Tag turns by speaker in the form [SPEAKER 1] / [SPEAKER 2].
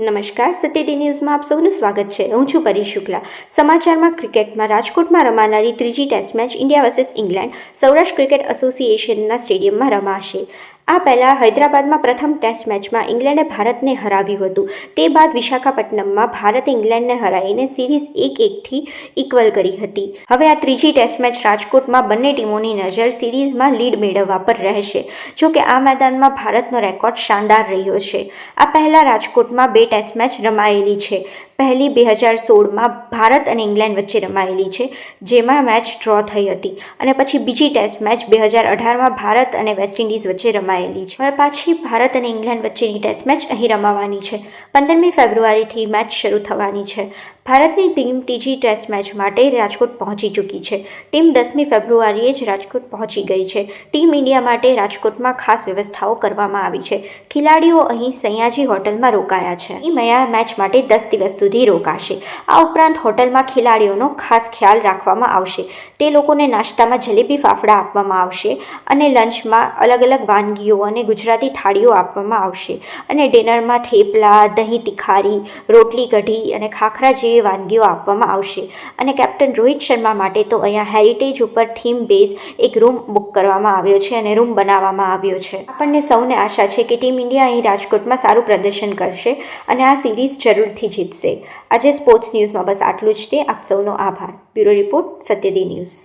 [SPEAKER 1] નમસ્કાર સત્યદી ન્યૂઝમાં આપ સૌનું સ્વાગત છે. હું છું પરી શુક્લા. સમાચારમાં ક્રિકેટમાં રાજકોટમાં રમાનારી ત્રીજી test match India versus England Saurashtra cricket એસોસિએશનના સ્ટેડિયમમાં રમાશે. આ પહેલાં હૈદરાબાદમાં પ્રથમ ટેસ્ટ મેચમાં ઇંગ્લેન્ડે ભારતને હરાવ્યું હતું. તે બાદ વિશાખાપટ્ટનમમાં ભારતે ઇંગ્લેન્ડને હરાવીને સિરીઝ એક એકથી ઇક્વલ કરી હતી. હવે આ ત્રીજી ટેસ્ટ મેચ રાજકોટમાં બંને ટીમોની નજર સિરીઝમાં લીડ મેળવવા પર રહેશે. જો કે આ મેદાનમાં ભારતનો રેકોર્ડ શાનદાર રહ્યો છે. આ પહેલાં રાજકોટમાં બે ટેસ્ટ મેચ રમાયેલી છે. પહેલી બે હજાર સોળમાં ભારત અને ઇંગ્લેન્ડ વચ્ચે રમાયેલી છે, જેમાં મેચ ડ્રો થઈ હતી. અને પછી બીજી ટેસ્ટ મેચ બે હજાર અઢારમાં ભારત અને વેસ્ટ ઇન્ડિઝ વચ્ચે રમાયેલી છે. હવે પાછી ભારત અને ઇંગ્લેન્ડ વચ્ચેની ટેસ્ટ મેચ અહીં રમાવાની છે. પંદરમી ફેબ્રુઆરીથી મેચ શરૂ થવાની છે. ભારતની ટીમ ત્રીજી ટેસ્ટ મેચ માટે રાજકોટ પહોંચી ચૂકી છે. ટીમ દસમી ફેબ્રુઆરીએ જ રાજકોટ પહોંચી ગઈ છે. ટીમ ઇન્ડિયા માટે રાજકોટમાં ખાસ વ્યવસ્થાઓ કરવામાં આવી છે. ખેલાડીઓ અહીં સયાજી હોટલમાં રોકાયા છે. મયા મેચ માટે દસ દિવસ સુધી રોકાશે. આ ઉપરાંત હોટલમાં ખેલાડીઓનો ખાસ ખ્યાલ રાખવામાં આવશે. તે લોકોને નાસ્તામાં જલેબી ફાફડા આપવામાં આવશે અને લંચમાં અલગ અલગ વાનગીઓ અને ગુજરાતી થાળીઓ આપવામાં આવશે. અને ડિનરમાં થેપલા, દહીં તિખારી, રોટલી કઢી અને ખાખરા જેવી વાનગીઓ આપવામાં આવશે. અને કેપ્ટન રોહિત શર્મા માટે તો અહીંયા હેરિટેજ ઉપર થીમ બેઝ એક રૂમ બુક કરવામાં આવ્યો છે અને રૂમ બનાવવામાં આવ્યો છે. આપણને સૌને આશા છે કે ટીમ ઇન્ડિયા અહીં રાજકોટમાં સારું પ્રદર્શન કરશે અને આ સિરીઝ જરૂરથી જીતશે. આજે સ્પોર્ટ્સ ન્યૂઝમાં બસ આટલું જ તે. આપ સૌનો આભાર. બ્યુરો રિપોર્ટ સત્યદી ન્યૂઝ.